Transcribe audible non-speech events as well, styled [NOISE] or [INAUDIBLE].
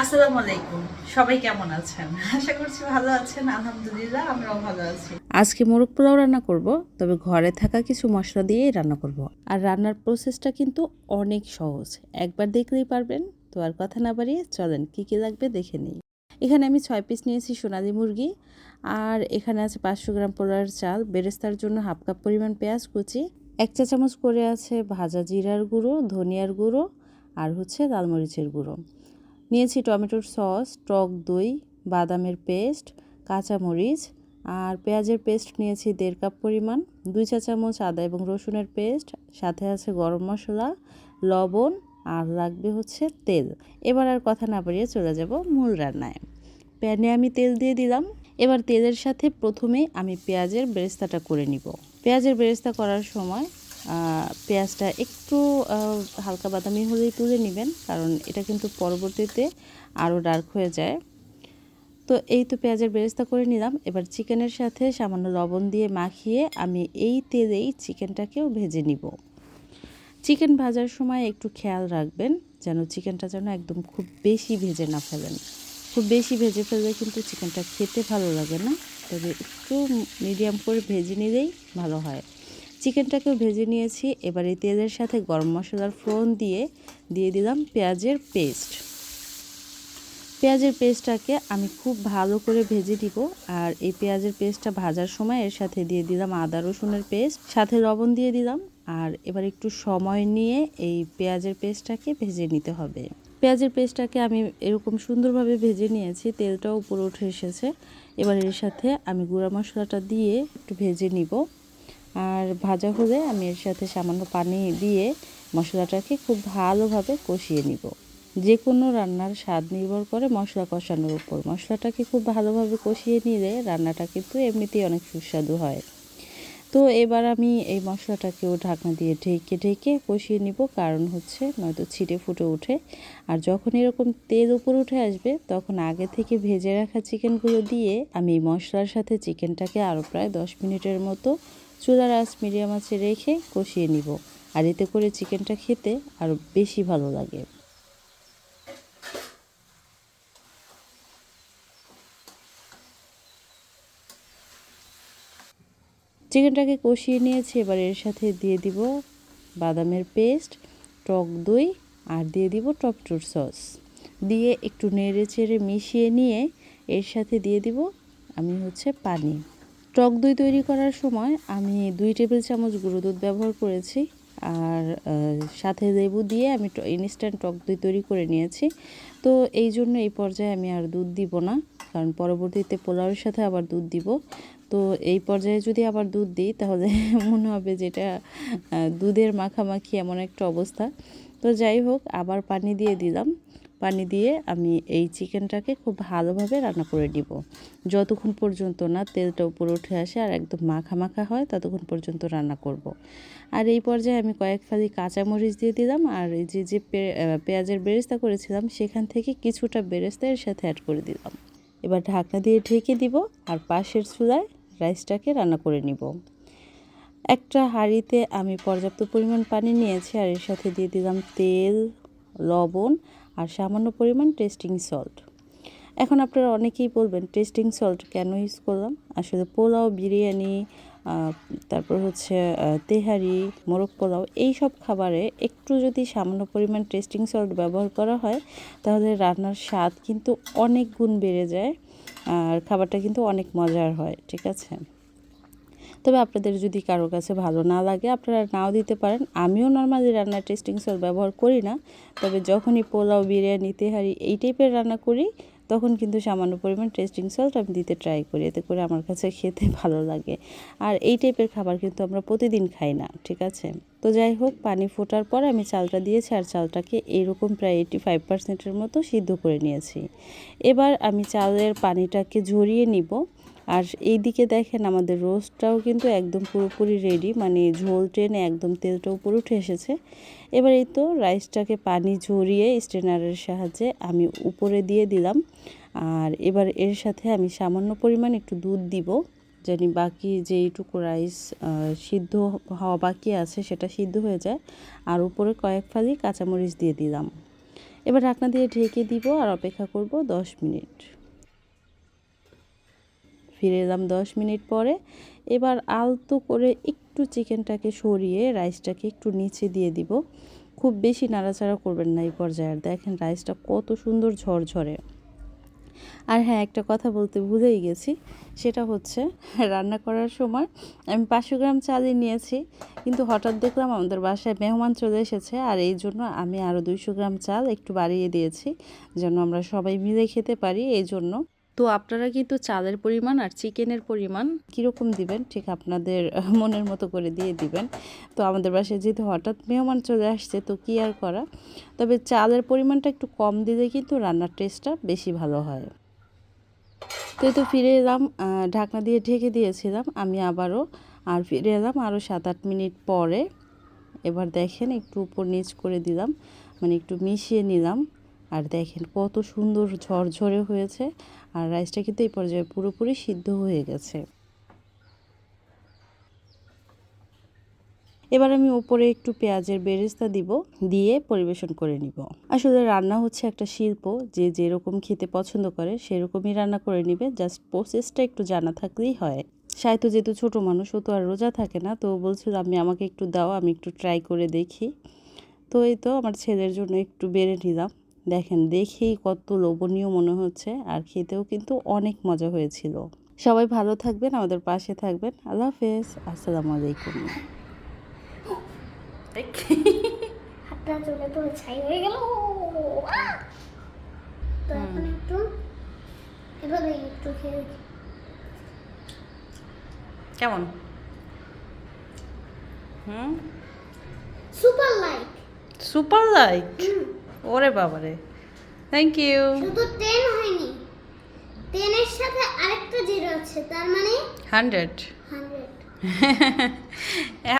আসসালামু আলাইকুম। সবাই কেমন আছেন? আশা করছি ভালো আছেন, আলহামদুলিল্লাহ, আমরাও ভালো আছি। আজকে মোরগ পোলাও রান্না করব, তবে ঘরে থাকা কিছু মশলা দিয়েই রান্না করব। আর রান্নার প্রসেসটা কিন্তু অনেক সহজ। একবার দেখলেই পারবেন। তো আর কথা না বাড়িয়ে চলেন, কি কি লাগবে দেখে নিই। এখানে আমি ছয় পিস নিয়েছি সোনালি মুরগি। আর এখানে আছে পাঁচশো গ্রাম পোলার চাল, বেরেস্তার জন্য হাফ কাপ পরিমাণ পেঁয়াজ কুচি, এক চা চামচ করে আছে ভাজা জিরার গুঁড়ো, ধনিয়ার গুঁড়ো, আর হচ্ছে লাল মরিচের গুঁড়ো। নিয়েছি টমেটোর সস, টক দই, বাদামের পেস্ট, কাঁচামরিচ আর পেঁয়াজের পেস্ট নিয়েছি দেড় কাপ পরিমাণ, দুই চা চামচ আদা এবং রসুনের পেস্ট, সাথে আছে গরম মশলা, লবণ আর লাগবে হচ্ছে তেল। এবার আর কথা না বাড়িয়ে চলে যাব মূল রান্নায়। প্যানে আমি তেল দিয়ে দিলাম। এবার তেলের সাথে প্রথমে আমি পেঁয়াজের বেরেস্তাটা করে নিব। পেঁয়াজের বেরেস্তা করার সময় পেঁয়াজটা একটু হালকা বাদামি হলেই তুলে নেবেন, কারণ এটা কিন্তু পরবর্তীতে আরও ডার্ক হয়ে যায়। তো এই তো পেঁয়াজের বেরেস্তা করে নিলাম। এবার চিকেনের সাথে সামান্য লবণ দিয়ে মাখিয়ে আমি এই তেলেই চিকেনটাকেও ভেজে নিব। চিকেন ভাজার সময় একটু খেয়াল রাখবেন, যেন চিকেনটা যেন একদম খুব বেশি ভেজে না ফেলেন। খুব বেশি ভেজে ফেললে কিন্তু চিকেনটা খেতে ভালো লাগে না, তবে একটু মিডিয়াম করে ভেজে নিলেই ভালো হয়। চিকেনটাকেও ভেজে নিয়েছি। এবার এই তেলের সাথে গরম মশলার ফোড়ন দিয়ে দিয়ে দিলাম পেঁয়াজের পেস্ট। পেঁয়াজের পেস্টটাকে আমি খুব ভালো করে ভেজে দিব আর এই পেঁয়াজের পেস্টটা ভাজার সময় এর সাথে দিয়ে দিলাম আদা রসুনের পেস্ট। সাথে লবণ দিয়ে দিলাম। আর এবার একটু সময় নিয়ে এই পেঁয়াজের পেস্টটাকে ভেজে নিতে হবে। পেঁয়াজের পেস্টটাকে আমি এরকম সুন্দরভাবে ভেজে নিয়েছি। তেলটাও উপরে উঠে এসেছে। এবার এর সাথে আমি গুঁড়া মশলাটা দিয়ে একটু ভেজে নিব। আর ভাজা হলে আমি এর সাথে সামান্য পানি দিয়ে মশলাটাকে খুব ভালোভাবে কষিয়ে নিব। যে কোনো রান্নার স্বাদ নির্ভর করে মশলা কষানোর উপর। মশলাটাকে খুব ভালোভাবে কষিয়ে নিলে রান্নাটা কিন্তু এমনিতেই অনেক সুস্বাদু হয়। তো এবার আমি এই মশলাটাকেও ঢাকনা দিয়ে ঢেকে ঢেকে কষিয়ে নিব, কারণ হচ্ছে নয়তো ছিটে ফুটে ওঠে। আর যখন এরকম তেল উপর উঠে আসবে, তখন আগে থেকে ভেজে রাখা চিকেনগুলো দিয়ে আমি মশলার সাথে চিকেনটাকে আরও প্রায় দশ মিনিটের মতো চুলার আঁচ মিডিয়াম আঁচে রেখে কষিয়ে নিব। আর এতে করে চিকেনটা খেতে আরও বেশি ভালো লাগে। চিকেনটাকে কষিয়ে নিয়েছি, এবার এর সাথে দিয়ে দিব বাদামের পেস্ট, টক দই, আর দিয়ে দিব টমেটোর সস। দিয়ে একটু নেড়ে চেড়ে মিশিয়ে নিয়ে এর সাথে দিয়ে দিব, আমি হচ্ছে পানি। টক দই তৈরি করার সময় আমি দুই টেবিল চামচ গুঁড়ো দুধ ব্যবহার করেছি আর সাথে লেবু দিয়ে আমি ইনস্ট্যান্ট টক দই তৈরি করে নিয়েছি। তো এই জন্য এই পর্যায়ে আমি আর দুধ দিব না, কারণ পরবর্তীতে পোলাওয়ের সাথে আবার দুধ দিব। তো এই পর্যায়ে যদি আবার দুধ দিই, তাহলে [LAUGHS] মনে হবে যেটা দুধের মাখামাখি এমন একটা অবস্থা। তো যাই হোক, আবার পানি দিয়ে দিলাম। পানি দিয়ে আমি এই চিকেনটাকে খুব ভালোভাবে রান্না করে নিব। যতক্ষণ পর্যন্ত না তেলটা উপরে উঠে আসে আর একদম মাখা মাখা হয়, ততক্ষণ পর্যন্ত রান্না করব। আর এই পর্যায়ে আমি কয়েক ফালি কাঁচামরিচ দিয়ে দিলাম আর এই যে যে পেঁয়াজের বেরেস্তা করেছিলাম, সেখান থেকে কিছুটা বেরেস্তা এর সাথে অ্যাড করে দিলাম। এবার ঢাকনা দিয়ে ঢেকে দিব আর পাশের চুলায় রাইসটাকে রান্না করে নিব। একটা হাঁড়িতে আমি পর্যাপ্ত পরিমাণ পানি নিয়েছি আর এর সাথে দিয়ে দিলাম তেল, লবণ আর সামান্য পরিমাণ টেস্টিং সল্ট এখন আপনারা অনেকেই বলবেন টেস্টিং সল্ট কেন ইউজ করলাম? আসলে পোলাও, বিরিয়ানি তারপর হচ্ছে তেহারি, মোরগ পোলাও এই সব খাবারে একটু যদি সামান্য পরিমাণ টেস্টিং সল্ট ব্যবহার করা হয়, তাহলে রান্নার স্বাদ কিন্তু অনেক গুণ বেড়ে যায়, আর খাবারটা কিন্তু অনেক মজার হয়, ঠিক আছে? তবে আপনাদের যদি কারোর কাছে ভালো না লাগে, আপনারা নাও দিতে পারেন। আমিও নর্মালি রান্নার টেস্টিং সল ব্যবহার করি না, তবে যখনই পোলাও, বিরিয়ানি, তেহারি এই টাইপের রান্না করি, তখন কিন্তু সামান্য পরিমাণ টেস্টিং সল্ট আমি দিতে ট্রাই করি, এতে করে আমার কাছে খেতে ভালো লাগে। আর এই টাইপের খাবার কিন্তু আমরা প্রতিদিন খাই না, ঠিক আছে? তো যাই হোক, পানি ফোটার পর আমি চালটা দিয়েছি আর চালটাকে এইরকম প্রায় এইটি ফাইভ পার্সেন্টের মতো সিদ্ধ করে নিয়েছি। এবার আমি চালের পানিটাকে ঝরিয়ে নিব। আর এই দিকে দেখেন আমাদের রোস্টটাও কিন্তু একদম পুরোপুরি রেডি মানে ঝোল টেনে একদম তেলটা উপরে উঠে এসেছে। এবার এই তো রাইসটাকে পানি ঝরিয়ে স্ট্রেনারের সাহায্যে আমি উপরে দিয়ে দিলাম। আর এবার এর সাথে আমি সামান্য পরিমাণ একটু দুধ দিব, জানি বাকি যেইটুকু রাইস সিদ্ধ হওয়া বাকি আছে সেটা সিদ্ধ হয়ে যায়। আর উপরে কয়েক ফালি কাঁচামরিচ দিয়ে দিলাম। এবার ঢাকনা দিয়ে ঢেকে দিব আর অপেক্ষা করব দশ মিনিট। ফিরে এলাম দশ মিনিট পরে। এবার আলতো করে একটু চিকেনটাকে সরিয়ে রাইসটাকে একটু নিচে দিয়ে দিব। খুব বেশি নাড়াচাড়া করবেন না এই পর্যায়ে। দেখেন রাইসটা কত সুন্দর ঝরঝরে। আর হ্যাঁ একটা কথা বলতে ভুলেই গেছি। সেটা হচ্ছে, রান্না করার সময় আমি পাঁচশো গ্রাম চালই নিয়েছি, কিন্তু হঠাৎ দেখলাম আমাদের বাসায় মেহমান চলে এসেছে। আর এই জন্য আমি আরও দুইশো গ্রাম চাল একটু বাড়িয়ে দিয়েছি, যেন আমরা সবাই মিলে খেতে পারি। এই জন্য তো আপনারা কিন্তু চালের পরিমাণ আর চিকেনের পরিমাণ কীরকম দিবেন, ঠিক আপনাদের [LAUGHS] মনের মতো করে দিয়ে দিবেন। তো আমাদের বাসায় যেহেতু হঠাৎ মেহমান চলে আসছে, তো কী আর করা? তবে চালের পরিমাণটা একটু কম দিলে কিন্তু রান্নার টেস্টটা বেশি ভালো হয়। তো তো ফিরে এলাম ঢাকনা দিয়ে ঢেকে দিয়েছিলাম, আমি আবারও আর ফিরে এলাম আরও সাত আট মিনিট পরে। এবার দেখেন একটু উপর নিচ করে দিলাম মানে একটু মিশিয়ে নিলাম। আর দেখেন কত সুন্দর ঝরঝরে হয়েছে আর রাইসটা কিন্তু এই পর্যায়ে পুরোপুরি সিদ্ধ হয়ে গেছে। এবার আমি উপরে একটু পেঁয়াজের বেরেস্তা দিব, দিয়ে পরিবেশন করে নিব। আসলে রান্না হচ্ছে একটা শিল্প, যে যেরকম খেতে পছন্দ করে সেরকমই রান্না করে নিবে, জাস্ট প্রসেসটা একটু জানা থাকলেই হয়। সাহিত্য যেহেতু ছোটো মানুষ, ও তো আর রোজা থাকে না, তো বলছিল, আমি আমাকে একটু দাও, আমি একটু ট্রাই করে দেখি। তো এই তো আমার ছেলের জন্য একটু বেড়ে নিলাম। দেখেন দেখেই কত লোভনীয় মনে হচ্ছে আর খেতেও কিন্তু অনেক মজা হয়েছিল। সবাই ভালো থাকবেন আমাদের পাশে থাকবেন। আল্লাহ হাফেজ। আসসালামু আলাইকুম। হাতটা চলে পুরো ছাই হয়ে গেল। তো এখন একটু এভাবে একটু খেয়ে কেমন? হুম? সুপার লাইক সুপার লাইক ওরে বাবারে। থ্যাংক ইউ শুধু টেন হয়নি। টেনের সাথে আরেকটা জিরো আছে তার মানে হান্ড্রেড হান্ড্রেড [LAUGHS]